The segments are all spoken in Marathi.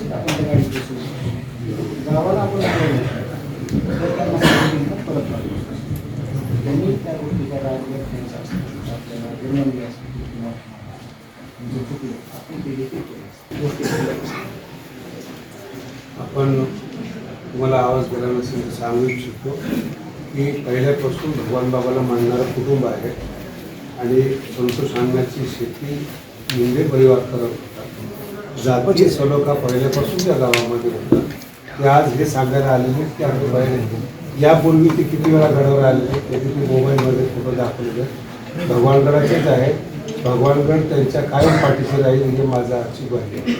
निश्चित आपण त्या गाडीत बसू. गावाला आपण परत त्यांनी त्या गोष्टीचा राग व्यक्त करायचा असतो आपल्याला विनंती असते किंवा म्हणजे चुकलं आपण ते देखील केलं आपण तुम्हाला आवाज दिला नसेल तर सांगू इच्छितो की पहिल्यापासून भगवान बाबाला मानणारं कुटुंब आहे आणि संतोष अण्णाची शेती मुंडे परिवार करत होता जातीय सलोखा पहिल्यापासून त्या गावामध्ये होता. ते आज हे सांगायला आलेले की आम्ही बाहेर यापूर्वी ते किती वेळा गडावर आलेले ते तिथे मोबाईलमध्ये फोटो दाखवलेले भगवानगडाचेच आहे. भगवानगड त्यांच्या कायम पाठीशी राहील हे माझा आजची आहे.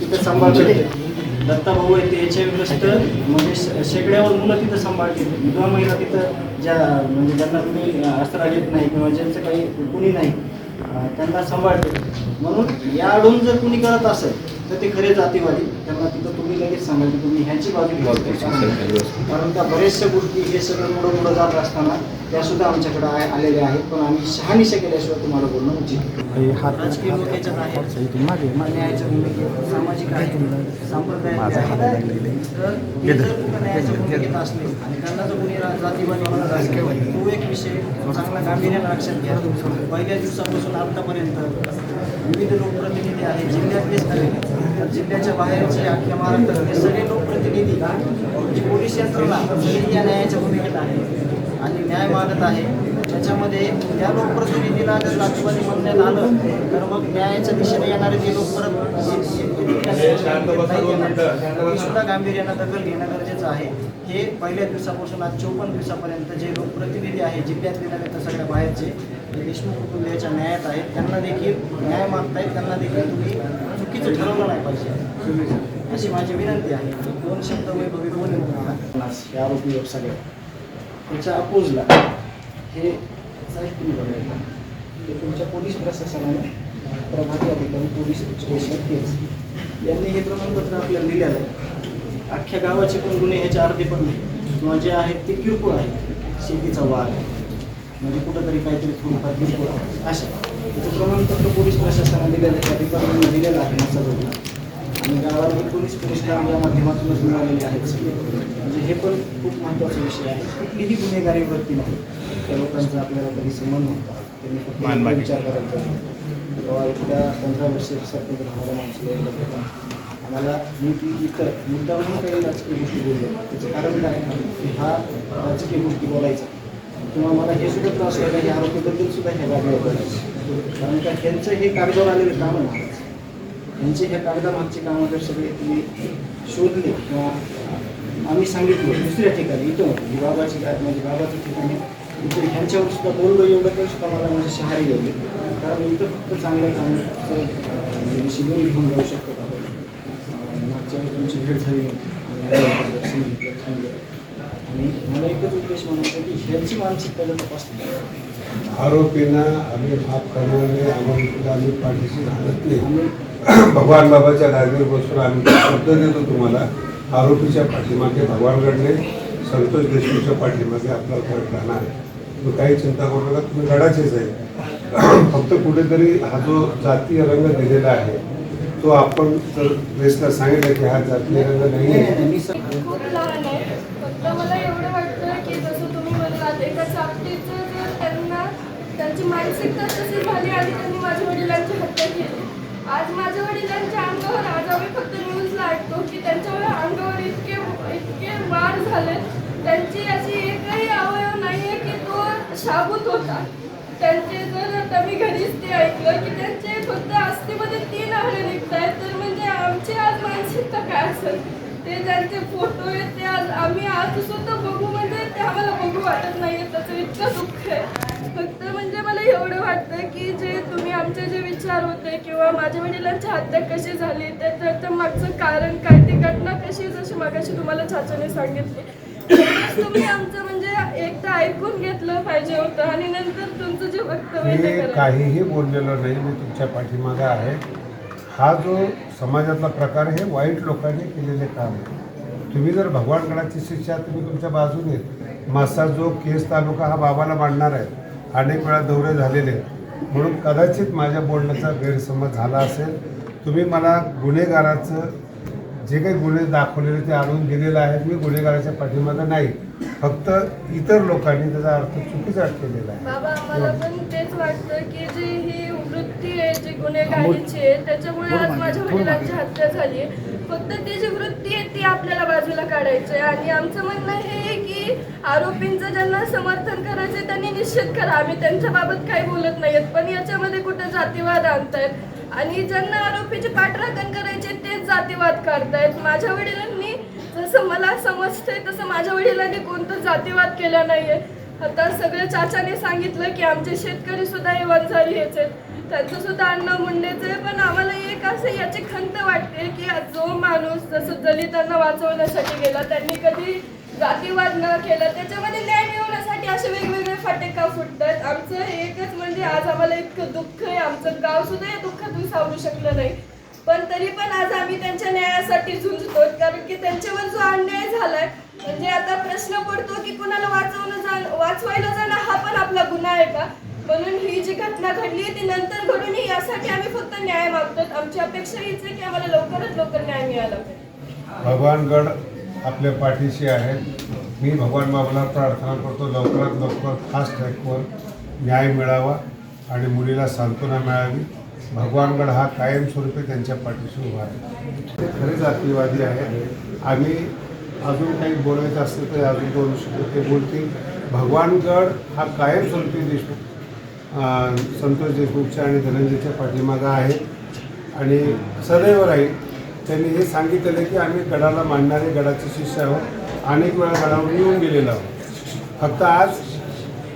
तिथं सांभाळते. दत्ता आहे ते याच्या विरुद्ध म्हणजे शे- शेकड्यावर मुलं तिथं सांभाळते विधवा महिला तिथं ज्या म्हणजे ज्यांना तुम्ही अस्त्र येत नाही किंवा ज्यांचं काही कुणी नाही त्यांना सांभाळते म्हणून या अडून जर कुणी करत असेल तर ते खरे जातीवादी. त्यांना तिथं तुम्ही लगेच सांगा की तुम्ही ह्याची बाजू घ्या. कारण त्या बऱ्याचशा गोष्टी हे सगळं मुडं मुडं जात असताना त्या सुद्धा आमच्याकडे आलेल्या आहेत. पण आम्ही शहानिशा केल्याशिवाय तुम्हाला बोलणं उचित राजकीय न्यायाच्या भूमिकेत सामाजिक आहे. असले आणि त्यांना जर कोणी रा- जातीवादी म्हणत असेल तो एक विषय चांगला गांभीर्यानं लक्षात घ्या. पहिल्या दिवसापासून आतापर्यंत विविध लोकप्रतिनिधी आहेत. जिल्ह्यातलेच नव्हे जिल्ह्याच्या बाहेरचे अख्ख्या महाराष्ट्रातले सगळे लोकप्रतिनिधी जी पोलीस यंत्रणा या न्यायाच्या भूमिकेत आहे आणि न्याय मागत आहे. त्याच्यामध्ये त्या लोकप्रतिनिधीला जर जातीवादी म्हणण्यात आलं तर मग न्यायाच्या दिशेने येणारे जे लोक परत सुद्धा गांभीर्यानं दखल घेणं गरजेचं आहे. हे पहिल्या दिवसापासून आज चोपन्न दिवसापर्यंत जे लोकप्रतिनिधी आहे जिल्ह्यातले नव्हे तर सगळ्या बाहेरचे देशमुख कुटुंबियाच्या न्यायात आहेत त्यांना देखील न्याय मागतायत त्यांना देखील तुम्ही चुकीचं ठरवलं नाही पाहिजे. अशी माझी विनंती आहे. दोन शब्द वैभवी दोन्ही म्हणून हे आरोपी व्यवसाय त्याच्या अपोजला हे साहेब तुम्ही तुमच्या पोलीस प्रशासनाने प्रभारी अधिकारी पोलीस स्टेशन केस यांनी हे प्रमाणपत्र आपल्याला दिलेलं आहे. अख्ख्या गावाचे पण गुन्हे ह्याच्या अर्धे पडले. किंवा जे आहेत ते किरकोळ आहेत. शेतीचा वाद. म्हणजे कुठंतरी काहीतरी किरकोळ आहे. अशा. त्याचं प्रमाणपत्र पोलीस प्रशासनाने दिलेलं त्या डिपार्टमेंटने दिलेलं आहे मसाजोगला आणि गावाला पोलीस काम या माध्यमातूनच मिळालेले आहेत म्हणजे हे पण खूप महत्त्वाचा विषय आहे. कुठलीही गुन्हेगारी वृत्ती नाही. त्या लोकांचा आपल्याला कधी संबंध नव्हता त्यांनी फक्त विचार करायचा तेव्हा एकदा पंधरा वर्ष आम्हाला माणसं होतं आम्हाला मी ती इतर मुद्दा म्हणून काही राजकीय गोष्टी बोललो. त्याचं कारण काय? की हा राजकीय गोष्टी बोलायचा. किंवा मला हे सुद्धा त्रास व्हायला की आरोपीबद्दल सुद्धा ह्या गाडीवर कारण का ह्यांचं हे कागदावर आलेलं काम आहे. यांचे ह्या कागदामागचे कामं जर सगळे तुम्ही शोधले किंवा आम्ही सांगितलं दुसऱ्या ठिकाणी इथं होतं. म्हणजे बाबाची काय म्हणजे बाबाच्या ठिकाणी इथे ह्यांच्यावर सुद्धा बोललो एवढं तर सुद्धा मला म्हणजे शहारी गेले कारण इथं फक्त चांगलं काम म्हणजे शिबिर घेऊन जाऊ शकतो. आपण मागच्या वेळी तुमची भेट झाली. दर्शन घेतलं सांगितलं. आणि मला एकच उद्देश म्हणायचा की ह्यांची मानसिकता जर तपासली आरोपींना आम्ही माफ करणारे आम्हाला आम्ही पाठीशी राहत नाही. आम्ही भगवान बाबाच्या जागेवर बसून आम्ही तो शब्द देतो तुम्हाला आरोपीच्या पाठीमागे भगवानगडने संतोष देशमुखच्या पाठीमागे आपला फरक राहणार आहे. तुम्ही काही चिंता करू नका तुम्ही गडाचेच आहे. फक्त कुठेतरी हा जो जातीय रंग दिलेला आहे तो आपण जर प्रेसला सांगितलं की हा जातीय रंग नाही तर मला एवढं वाटतं की जसं तुम्ही म्हणलात एका चापटीचं जर त्यांना त्यांची मानसिकता तशी झाली आणि त्यांनी माझ्या वडिलांची हत्या केली. आज माझ्या वडिलांच्या अंगावर आज आम्ही फक्त न्यूजला ऐकतो की त्यांच्यावर अंगावर इतके इतके मार झाले. त्यांची अशी एकही अवयव नाही आहे की तो शाबूत होता. त्यांचे जर आता मी घरीच ते ऐकलं की त्यांचे फक्त अस्थिमध्ये तीन हाडे निघत आहेत तर म्हणजे आमची आज मानसिकता काय असेल? ते ज्यांचे फोटो आहेत ते आज आम्ही आज सुद्धा बघू म्हणजे ते आम्हाला बघू वाटत नाही त्याचं इतकं दुःख आहे. फक्त म्हणजे मला एवढं वाटतं की जे तुम्ही आमचे जे विचार होते किंवा माझ्या वडिलांची हत्या कशी झाली त्याचं तर मागचं कारण काय ती घटना कशी जशी मागाशी तुम्हाला चाचाने सांगितली. तुम्ही आमचं म्हणजे एकदा ऐकून घेतलं पाहिजे होतं आणि नंतर तुमचं जे वक्तव्य काहीही बोललेलो नाही मी तुमच्या पाठीमागं आहे. हा जो समाजातला प्रकार हे वाईट लोकांनी केलेले काम आहे. तुम्ही जर भगवानगडाची शिक्षा तुम्ही तुमच्या बाजूने मासा जो केस तालुका हा बाबाला मांडणार आहे अनेक वेळा दौरे झालेले आहेत. म्हणून कदाचित माझ्या बोलण्याचा गैरसमज झाला असेल. तुम्ही मला गुन्हेगाराचं जे काही गुन्हे दाखवलेले ते आणून दिलेले आहेत मी गुन्हेगाराच्या पाठीमागं नाही. फक्त इतर लोकांनी त्याचा अर्थ चुकीचा केलेला आहे. बाबा आम्हाला पण तेच वाटतं की जी ही वृत्ती आहे जी गुन्हेगारीची आहे त्याच्यामुळे आज माझ्या वडिलांची हत्या झाली आहे. फक्त ती जी वृत्ती आहे ती आपल्याला बाजूला काढायची आहे. आणि आमचं म्हणणं हे आहे की आरोपींचं ज्यांना समर्थन करायचं त्यांनी निश्चित करा. आम्ही त्यांच्या बाबत काही बोलत नाहीत पण याच्यामध्ये कुठं जातीवाद आणतायत? आणि ज्यांना आरोपीची पाठराखण करायचे तेच जातीवाद काढतायत माझ्या वडिलांनी जसं मला समजतंय तसं माझ्या वडिलांनी कोणतं जातीवाद केला नाहीये. आता सगळ्या चाचाने सांगितलं की आमचे शेतकरी सुद्धा हे वंजारी हेच आहेत. त्यांचं सुद्धा अन्न मुंडेचं आहे पण आम्हाला एक असं याची खंत वाटते की जो माणूस जसं दलितांना वाचवण्यासाठी गेला त्यांनी कधी जातीवाद न केला त्याच्यामध्ये न्याय मिळवण्यासाठी असे वेगवेगळे फाटे का फुटतात आमचं हे म्हणजे आज आम्हाला इतकं दुःख आहे आमचं गाव सुद्धा या दुःखात सावरू शकलं नाही. पण तरी पण आज आम्ही त्यांच्या न्यायासाठी झुंजतो कारण की त्यांच्यावर जो अन्याय झालाय म्हणजे आता प्रश्न पडतो की कुणाला वाचवलं जाण वाचवायला जाणं हा पण आपला गुन्हा आहे का? म्हणून ही जी घटना घडली आहे ती नंतर घडून यासाठी आम्ही फक्त न्याय मागतो आमची अपेक्षा हीच आहे की आम्हाला लवकरात लवकर न्याय मिळाला भगवान भगवानगड आपल्या पाठीशी आहेत मी भगवान बाबाला प्रार्थना करतो लवकरात लवकर फास्ट ट्रॅकवर न्याय मिळावा आणि मुलीला सांत्वना मिळावी. भगवानगड हा कायमस्वरूपी त्यांच्या पाठीशी उभा आहे. ते खरे जातीवादी आहेत. आम्ही अजून काही बोलायचं असलं तर अजून बोलू शकतो ते बोलतील. भगवानगड हा कायमस्वरूपी देशमुख संतोष देशमुखच्या आणि धनंजयच्या पाठीमागं आहे. आणि सदैव राहील. त्यांनी हे सांगितलेलं की आम्ही गडाला मांडणारे गडाचे शिष्य आहोत. अनेक वेळा गडावर येऊन गेलेलो आहोत. फक्त आज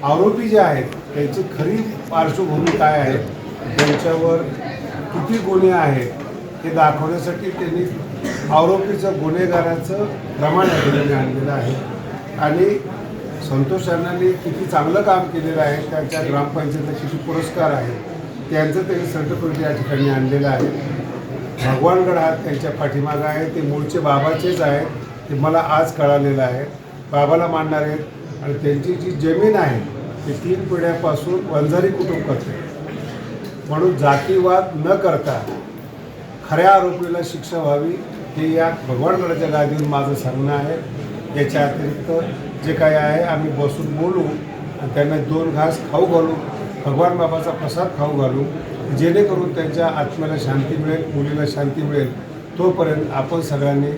आरोपी जे आहेत त्यांची खरी पार्श्वभूमी काय आहे? त्यांच्यावर किती गुन्हे आहेत? हे दाखवण्यासाठी त्यांनी आरोपीचं गुन्हेगाराचं प्रमाण या ठिकाणी आणलेलं आहे. आणि संतोष अण्णांनी किती चांगलं काम केलेलं आहे त्यांच्या ग्रामपंचायतीला किती पुरस्कार आहे त्यांचं त्यांनी सर्टिफिकेट या ठिकाणी आणलेलं आहे. भगवानगड हा त्यांच्या पाठीमागं आहे ते मूळचे बाबाचेच आहेत ते मला आज कळालेलं आहे. बाबाला मानणार आहेत आणि त्यांची जी जमीन आहे ते तीन पिढ्यापासून वंजारी कुटुंब करते. म्हणून जातीवाद न करता खऱ्या आरोपीला शिक्षा व्हावी हे या भगवानगडाच्या गादीवर माझं सांगणं आहे. याच्या अतिरिक्त जे काही आहे आम्ही बसून बोलू आणि त्यांना दोन घास खाऊ घालू भगवान बाबाचा प्रसाद खाऊ घालू जेणेकरून त्यांच्या आत्म्याला शांती मिळेल मुलीला शांती मिळेल. तोपर्यंत आपण सगळ्यांनी